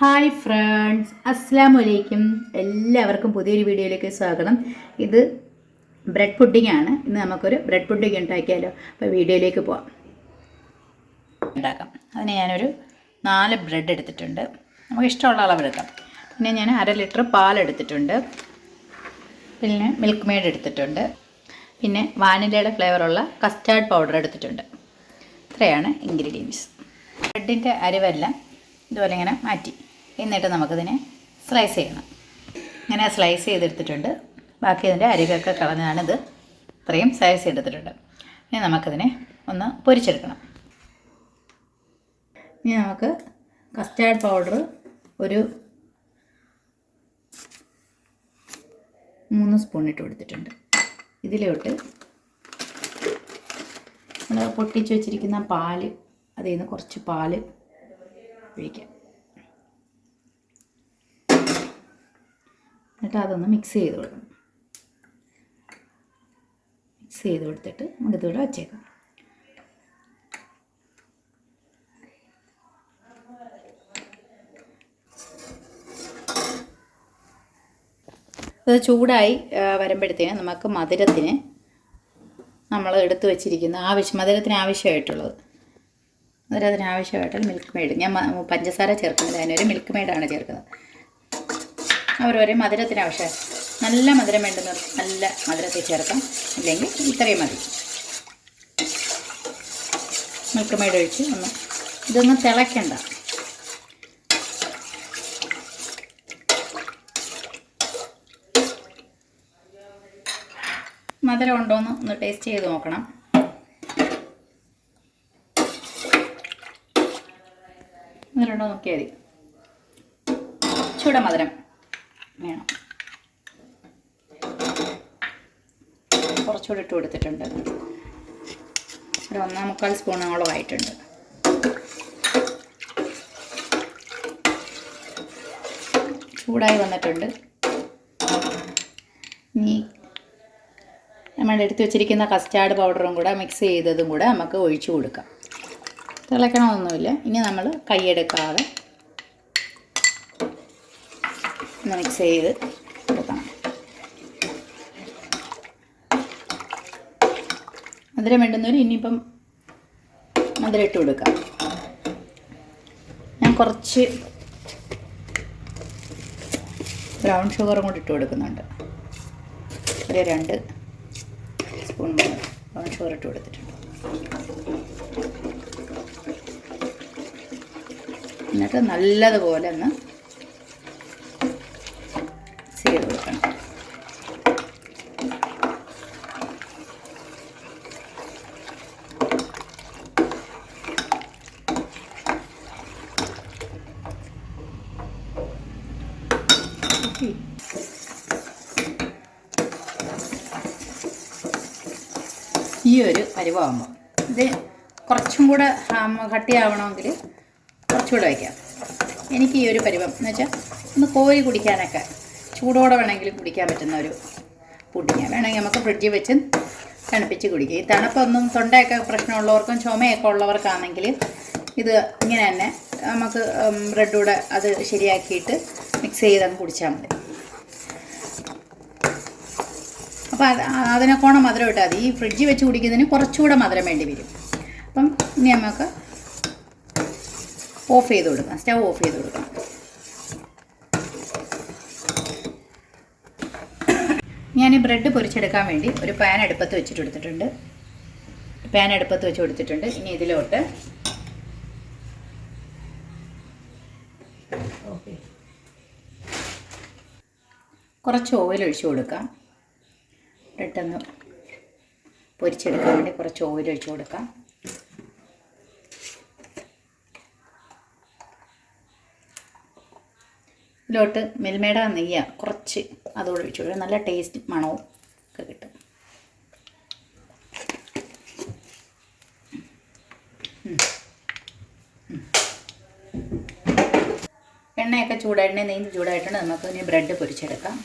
Hi friends അസ്സാം വലൈക്കും എല്ലാവർക്കും പുതിയൊരു വീഡിയോയിലേക്ക് സ്വാഗതം. ഇത് ബ്രെഡ് പുഡിംഗ് ആണ്. ഇന്ന് നമുക്കൊരു ബ്രെഡ് പുഡിംഗ് ഉണ്ടാക്കിയാലോ? അപ്പോൾ വീഡിയോയിലേക്ക് പോവാം. ഉണ്ടാക്കാം. അതിന് ഞാനൊരു നാല് ബ്രെഡ് എടുത്തിട്ടുണ്ട്. നമുക്ക് ഇഷ്ടമുള്ള അളവെടുക്കാം പിന്നെ ഞാൻ അര ലിറ്റർ പാൽ എടുത്തിട്ടുണ്ട്. പിന്നെ മിൽക്ക് മെയ്ഡ് എടുത്തിട്ടുണ്ട്. പിന്നെ വാനിലയുടെ ഫ്ലേവറുള്ള കസ്റ്റാർഡ് പൗഡർ എടുത്തിട്ടുണ്ട്. ഇത്രയാണ് ഇൻഗ്രീഡിയൻസ്. ബ്രെഡിന്റെ അരിവെല്ലാം ഇതുപോലെ ഇങ്ങനെ മാറ്റി. എന്നിട്ട് നമുക്കിതിനെ സ്ലൈസ് ചെയ്യണം. ഇങ്ങനെ സ്ലൈസ് ചെയ്തെടുത്തിട്ടുണ്ട്. ബാക്കി ഇതിന്റെ അരികൊക്കെ കളഞ്ഞാണിത് ഇത്രയും സ്ലൈസ് ചെയ്തെടുത്തിട്ടുണ്ട്. ഇനി നമുക്കിതിനെ ഒന്ന് പൊരിച്ചെടുക്കണം. ഇനി നമുക്ക് കസ്റ്റാർഡ് പൗഡർ ഒരു മൂന്ന് സ്പൂൺ ഇട്ട് കൊടുത്തിട്ടുണ്ട്. ഇതിലോട്ട് നമ്മൾ പൊട്ടിച്ച് വെച്ചിരിക്കുന്ന പാൽ അതിൽ നിന്ന് കുറച്ച് പാൽ ഒഴിക്കാം. എന്നിട്ട് അതൊന്ന് മിക്സ് ചെയ്ത് കൊടുക്കണം. മിക്സ് ചെയ്ത് കൊടുത്തിട്ട് നമുക്കിതിവിടെ വച്ചേക്കാം. അത് ചൂടായി വരുമ്പോഴത്തേന് നമുക്ക് മധുരത്തിന് നമ്മൾ എടുത്തു വെച്ചിരിക്കുന്ന ആവശ്യം മധുരത്തിന് ആവശ്യമായിട്ടുള്ളത്. മധുരത്തിന് ആവശ്യമായിട്ടുള്ള മിൽക്ക് മെയ്ഡ് ഞാൻ പഞ്ചസാര ചേർക്കുന്നില്ല അതിനൊരു മിൽക്ക് മെയ്ഡാണ് ചേർക്കുന്നത്. അവരൊരു മധുരത്തിന് ആവശ്യം നല്ല മധുരം വേണ്ടുന്ന നല്ല മധുരത്തിൽ ചേർക്കാം. അല്ലെങ്കിൽ ഇത്രയും മതി. മിൽക്ക് ഒഴിച്ച് ഒന്ന് ഇതൊന്ന് തിളയ്ക്കണ്ട. മധുരം ഉണ്ടോയെന്ന് ഒന്ന് ടേസ്റ്റ് ചെയ്ത് നോക്കണം. ഉണ്ടോ നോക്കിയാൽ മതി. ചൂട മധുരം. വേണം. കുറച്ചുകൂടി ഇട്ട് കൊടുത്തിട്ടുണ്ട്. ഒരു ഒന്നാം മുക്കാൽ സ്പൂണോളം ആയിട്ടുണ്ട്. ചൂടായി വന്നിട്ടുണ്ട്. ഇനി നമ്മൾ എടുത്തു വെച്ചിരിക്കുന്ന കസ്റ്റാർഡ് പൗഡറും കൂടെ മിക്സ് ചെയ്തതും കൂടെ നമുക്ക് ഒഴിച്ചു കൊടുക്കാം. തിളയ്ക്കണമൊന്നുമില്ല ഇനി നമ്മൾ കൈയെടുക്കാതെ ഒന്ന് മിക്സ് ചെയ്ത് കൊടുക്കണം. മധുരം വേണ്ടുന്നവർ ഇനിയിപ്പം മധുരം ഇട്ട് കൊടുക്കാം. ഞാൻ കുറച്ച് ബ്രൗൺ ഷുഗറും കൂടി ഇട്ട് കൊടുക്കുന്നുണ്ട്. ഒരു രണ്ട് സ്പൂൺ ബ്രൗൺ ഷുഗർ ഇട്ട് കൊടുത്തിട്ടുണ്ട്. എന്നിട്ട് നല്ലതുപോലെ ഒന്ന് മിക്സ് ചെയ്ത് കൊടുക്കണം ഈ ഒരു അരിവാകുമ്പോൾ ഇത് കുറച്ചും കൂടെ കട്ടിയാവണമെങ്കിൽ കുറച്ചുകൂടെ വയ്ക്കാം. എനിക്ക് ഈ ഒരു പരിവം എന്ന് വെച്ചാൽ ഒന്ന് കോരി കുടിക്കാനൊക്കെ ചൂടോടെ വേണമെങ്കിൽ കുടിക്കാൻ പറ്റുന്ന ഒരു പുഡിങ്ങാണ് വേണമെങ്കിൽ നമുക്ക് ഫ്രിഡ്ജിൽ വെച്ച് തണുപ്പിച്ച് കുടിക്കുക ഈ തണുപ്പൊന്നും തൊണ്ടയൊക്കെ പ്രശ്നമുള്ളവർക്കും ചുമയൊക്കെ ഉള്ളവർക്കാണെങ്കിൽ ഇത് ഇങ്ങനെ തന്നെ നമുക്ക് ബ്രെഡൂടെ അത് ശരിയാക്കിയിട്ട് മിക്സ് ചെയ്തങ്ങ് കുടിച്ചാൽ മതി. അപ്പോൾ അത് അതിനെക്കോണം മധുരം ഇട്ടാൽ ഈ ഫ്രിഡ്ജിൽ വെച്ച് കുടിക്കുന്നതിന് കുറച്ചുകൂടെ മധുരം വേണ്ടി വരും. അപ്പം ഇനി നമുക്ക് ഓഫ് ചെയ്ത് കൊടുക്കാം. സ്റ്റവ് ഓഫ് ചെയ്ത് കൊടുക്കാം. ഞാൻ ബ്രെഡ് പൊരിച്ചെടുക്കാൻ വേണ്ടി ഒരു പാൻ അടുപ്പത്ത് വെച്ചിട്ട് കൊടുത്തിട്ടുണ്ട്. പാൻ അടുപ്പത്ത് വെച്ച് കൊടുത്തിട്ടുണ്ട്. ഇനി ഇതിലോട്ട് കുറച്ച് ഓയിൽ ഒഴിച്ചു കൊടുക്കാം. പെട്ടെന്ന് പൊരിച്ചെടുക്കാൻ വേണ്ടി കുറച്ച് ഓയിൽ ഒഴിച്ചു കൊടുക്കാം. ഇതിലോട്ട് മെൽമേട നെയ്യ കുറച്ച് അതോടെ ഒഴിച്ചു കൊടുക്കുക നല്ല ടേസ്റ്റ് മണവും ഒക്കെ കിട്ടും. എണ്ണയൊക്കെ ചൂടായിട്ട് നെയ്യ് ചൂടായിട്ടുണ്ട്. നമുക്ക് ഇനി ബ്രെഡ് പൊരിച്ചെടുക്കാം.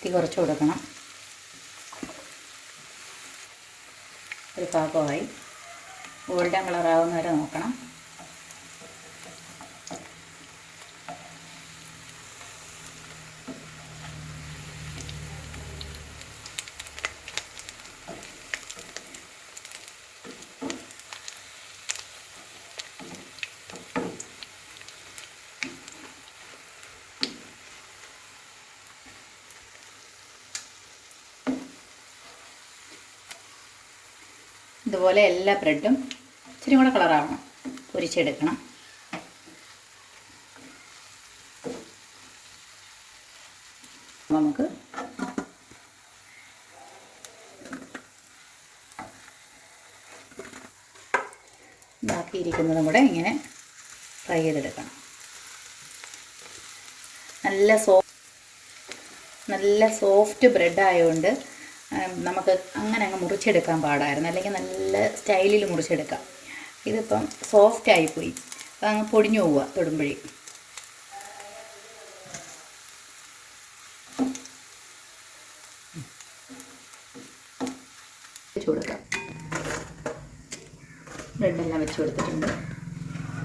തീ കുറച്ച് കൊടുക്കണം. ഒരു പാകമായി. ഗോൾഡൻ കളറാവുന്ന വരെ നോക്കണം. ഇതുപോലെ എല്ലാ ബ്രെഡും ഇച്ചിരി കൂടെ കളറാവണം പൊരിച്ചെടുക്കണം. നമുക്ക് ബാക്കിയിരിക്കുന്നതും കൂടെ ഇങ്ങനെ ഫ്രൈ ചെയ്തെടുക്കണം. നല്ല സോഫ്റ്റ് നല്ല സോഫ്റ്റ് ബ്രെഡ് ആയതുകൊണ്ട് നമുക്ക് അങ്ങനെ അങ്ങ് മുറിച്ചെടുക്കാൻ പാടായിരുന്നു. അല്ലെങ്കിൽ നല്ല സ്റ്റൈലിൽ മുറിച്ചെടുക്കാം. ഇതിപ്പം സോഫ്റ്റ് ആയിപ്പോയി. അപ്പം അങ്ങ് പൊടിഞ്ഞു പോവുക തൊടുമ്പഴി. വെച്ച് കൊടുക്കാം ബ്രെഡെല്ലാം വെച്ച് കൊടുത്തിട്ടുണ്ട്.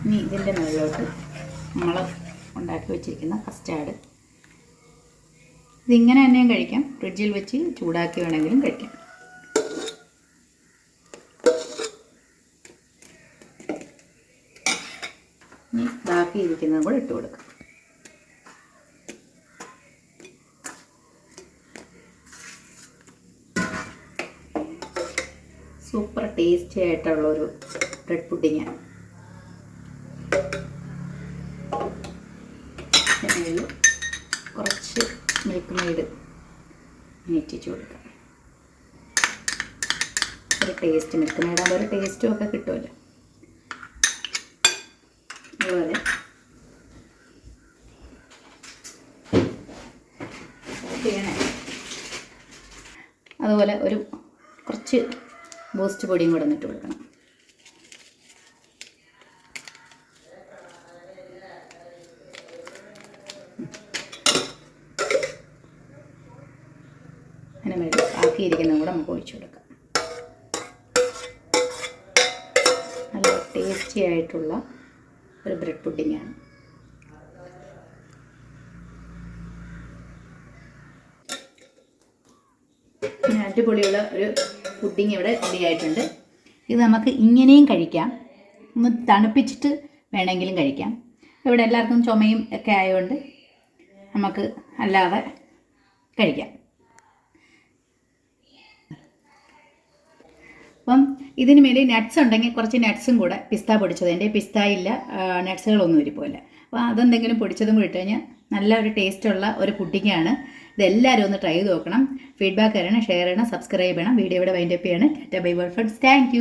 ഇനി ഇതിന്റെ മുകളിലോട്ട് നമ്മൾ ഉണ്ടാക്കി വെച്ചിരിക്കുന്ന കസ്റ്റാർഡ് ഇതിങ്ങനെ തന്നെയും കഴിക്കാം. ഫ്രിഡ്ജിൽ വെച്ച് ചൂടാക്കി വേണമെങ്കിലും കഴിക്കാം. ഇനി ബാക്കി ഇരിക്കുന്നത് കൂടെ ഇട്ട് കൊടുക്കാം. സൂപ്പർ ടേസ്റ്റി ആയിട്ടുള്ളൊരു ബ്രെഡ് പുഡിങ്ങാണ്. മെയ്ഡ് നീറ്റിച്ച് കൊടുക്കാം. ഒരു ടേസ്റ്റ് മിൽക്ക് മെയ്ഡാകുമ്പോൾ ഒരു ടേസ്റ്റും ഒക്കെ കിട്ടുമല്ലോ. അതുപോലെ അതുപോലെ ഒരു കുറച്ച് ബൂസ്റ്റ് പൊടിയും കൂടെ ഒന്നിട്ട് കൊടുക്കണം അതിന് വേണ്ടി ബാക്കിയിരിക്കുന്നതും കൂടെ നമുക്ക് ഒഴിച്ചു കൊടുക്കാം. നല്ല ടേസ്റ്റി ആയിട്ടുള്ള ഒരു ബ്രെഡ് പുഡിങ്ങാണ് അടിപൊളിയുള്ള ഒരു പുഡിങ് ഇവിടെ റെഡി ആയിട്ടുണ്ട്. ഇത് നമുക്ക് ഇങ്ങനെയും കഴിക്കാം. ഒന്ന് തണുപ്പിച്ചിട്ട് വേണമെങ്കിലും കഴിക്കാം. ഇവിടെ എല്ലാവർക്കും ചുമയും ഒക്കെ ആയതുകൊണ്ട് നമുക്ക് അല്ലാതെ കഴിക്കാം. അപ്പം ഇതിന് മേലെ നട്ട്സ് ഉണ്ടെങ്കിൽ കുറച്ച് നട്ട്സും കൂടെ പിസ്ത പൊടിച്ചത്. എന്റെ പിസ്ത ഇല്ല നട്ട്സുകളൊന്നും ഇരിപ്പില്ല അപ്പോൾ അതെന്തെങ്കിലും പൊടിച്ചതും കൂടി ഇട്ട് കഴിഞ്ഞാൽ നല്ല ഒരു ടേസ്റ്റുള്ള ഒരു പുഡിങ്ങാണ് ഇതെല്ലാവരും ഒന്ന് ട്രൈ ചെയ്ത് നോക്കണം. ഫീഡ്ബാക്ക് തരണം ഷെയർ ചെയ്യണം. സബ്സ്ക്രൈബ് ചെയ്യണം വീഡിയോയുടെ വൈൻഡപ്പ് ചെയ്യണം. Tata bye world friends thank